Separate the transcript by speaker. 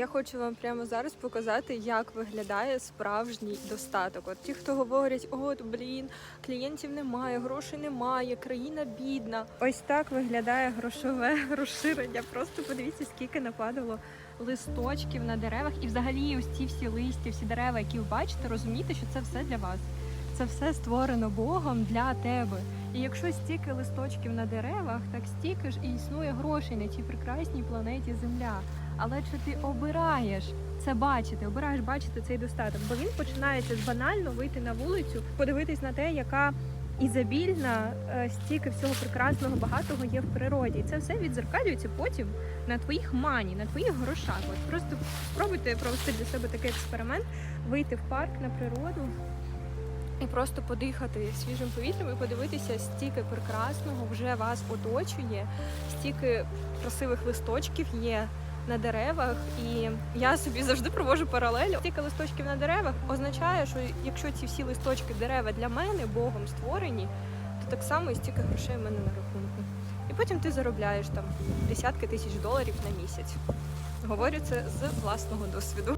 Speaker 1: Я хочу вам прямо зараз показати, як виглядає справжній достаток. От ті, хто говорять, от блін, клієнтів немає, грошей немає, країна бідна. Ось так виглядає грошове розширення. Просто подивіться, скільки нападало листочків на деревах, і взагалі ось ці всі листя, всі дерева, які ви бачите, розумійте, що це все для вас. Це все створено Богом для тебе. І якщо стільки листочків на деревах, так стільки ж і існує грошей на цій прекрасній планеті Земля. Але чи ти обираєш це бачити, обираєш бачити цей достаток? Бо він починається з банально вийти на вулицю, подивитись на те, яка ізобільна е, стільки всього прекрасного, багатого є в природі. І це все відзеркалюється потім на твоїх мані, на твоїх грошах. От просто спробуйте провести для себе такий експеримент, вийти в парк на природу. І просто подихати свіжим повітрям і подивитися, стільки прекрасного вже вас оточує, стільки красивих листочків є на деревах. І я собі завжди проводжу паралель. Стільки листочків на деревах означає, що якщо ці всі листочки дерева для мене Богом створені, то так само і стільки грошей в мене на рахунку. І потім ти заробляєш там десятки тисяч доларів на місяць. Говорю це з власного досвіду.